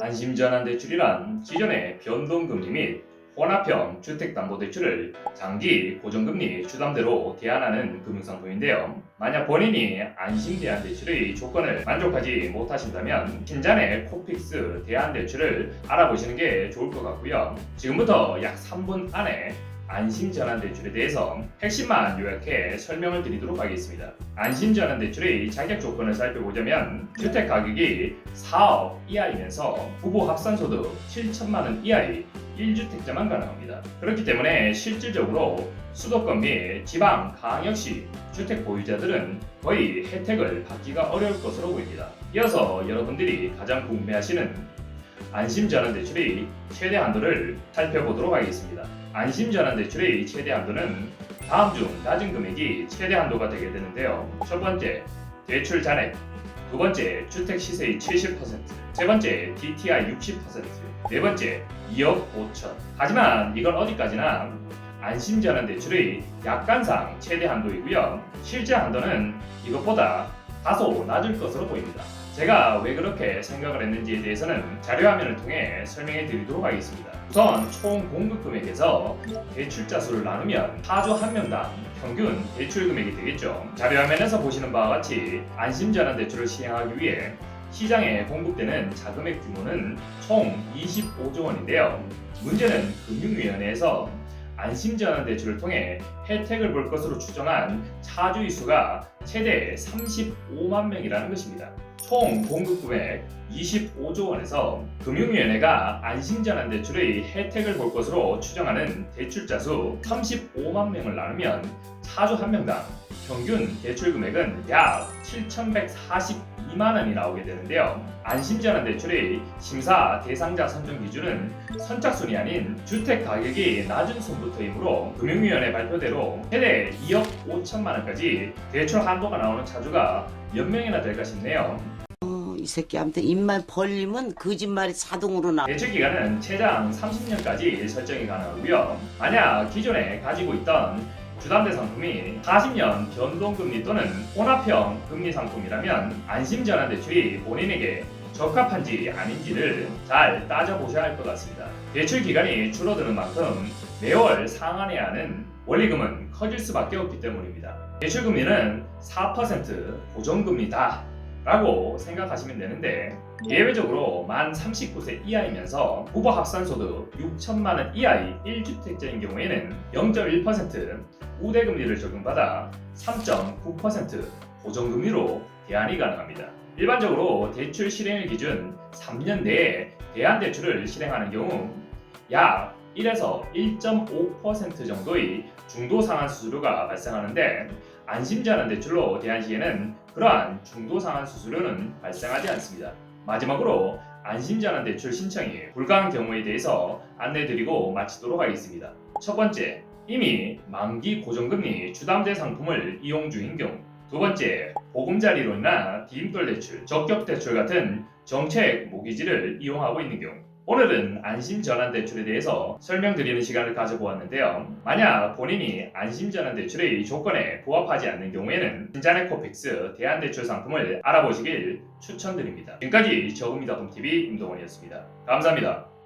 안심전환 대출이란 기존의 변동금리 및 혼합형 주택담보대출을 장기 고정금리 주담대로 대안하는 금융상품인데요. 만약 본인이 안심대안 대출의 조건을 만족하지 못하신다면 신잔의 코픽스 대안 대출을 알아보시는 게 좋을 것 같고요. 지금부터 약 3분 안에 안심전환 대출에 대해서 핵심만 요약해 설명을 드리도록 하겠습니다. 안심전환 대출의 자격 조건을 살펴보자면 주택 가격이 4억 이하이면서 후보 합산 소득 7천만 원 이하의 1주택자만 가능합니다. 그렇기 때문에 실질적으로 수도권 및 지방 광역시 주택 보유자들은 거의 혜택을 받기가 어려울 것으로 보입니다. 이어서 여러분들이 가장 궁금해하시는 안심전환 대출의 최대 한도를 살펴보도록 하겠습니다. 안심전환 대출의 최대 한도는 다음 중 낮은 금액이 최대 한도가 되게 되는데요. 첫 번째, 대출 잔액. 두 번째, 주택 시세의 70%. 세 번째, DTI 60%. 네 번째, 2억 5천. 하지만 이건 어디까지나 안심전환 대출의 약관상 최대 한도이고요. 실제 한도는 이것보다 다소 낮을 것으로 보입니다. 제가 왜 그렇게 생각을 했는지에 대해서는 자료 화면을 통해 설명해 드리도록 하겠습니다. 우선 총 공급 금액에서 대출자 수를 나누면 타주 한 명당 평균 대출 금액이 되겠죠. 자료 화면에서 보시는 바와 같이 안심전환 대출을 시행하기 위해 시장에 공급되는 자금의 규모는 총 25조 원인데요. 문제는 금융위원회에서 안심전환 대출을 통해 혜택을 볼 것으로 추정한 차주의 수가 최대 35만 명이라는 것입니다. 총 공급 금액 25조 원에서 금융위원회가 안심전환 대출의 혜택을 볼 것으로 추정하는 대출자 수 35만 명을 나누면 차주 한 명당 평균 대출 금액은 약 7,142만 원이 나오게 되는데요. 안심전환 대출의 심사 대상자 선정 기준은 선착순이 아닌 주택 가격이 낮은 순부터이므로 금융위원회 발표대로 최대 2억 5천만 원까지 대출 한도가 나오는 차주가 몇 명이나 될까 싶네요. 어, 이 새끼한테 입만 벌리면 거짓말이 자동으로 나. 대출 기간은 최장 30년까지 설정이 가능하고요. 만약 기존에 가지고 있던 주담대 상품이 40년 변동금리 또는 혼합형 금리 상품이라면 안심전환 대출이 본인에게 적합한지 아닌지를 잘 따져보셔야 할 것 같습니다. 대출 기간이 줄어드는 만큼 매월 상환해야 하는 원리금은 커질 수밖에 없기 때문입니다. 대출 금리는 4% 고정금리다. 라고 생각하시면 되는데 예외적으로 만 39세 이하이면서 후보 합산소득 6천만 원 이하의 1주택자인 경우에는 0.1% 우대 금리를 적용받아 3.9% 고정금리로 대안이 가능합니다. 일반적으로 대출 실행일 기준 3년 내에 대안 대출을 실행하는 경우 약 1에서 1.5% 정도의 중도 상환 수수료가 발생하는데 안심전환 대출로 대한 시에는 그러한 중도 상환 수수료는 발생하지 않습니다. 마지막으로 안심전환 대출 신청이 불가한 경우에 대해서 안내드리고 마치도록 하겠습니다. 첫 번째, 이미 만기 고정금리 주담대 상품을 이용 중인 경우 두 번째, 보금자리로 인한 디임돌 대출, 적격 대출 같은 정책 모기지를 이용하고 있는 경우 오늘은 안심전환대출에 대해서 설명드리는 시간을 가져보았는데요. 만약 본인이 안심전환대출의 조건에 부합하지 않는 경우에는 신자네코픽스 대안대출 상품을 알아보시길 추천드립니다. 지금까지 저금이다금TV 임동원이었습니다. 감사합니다.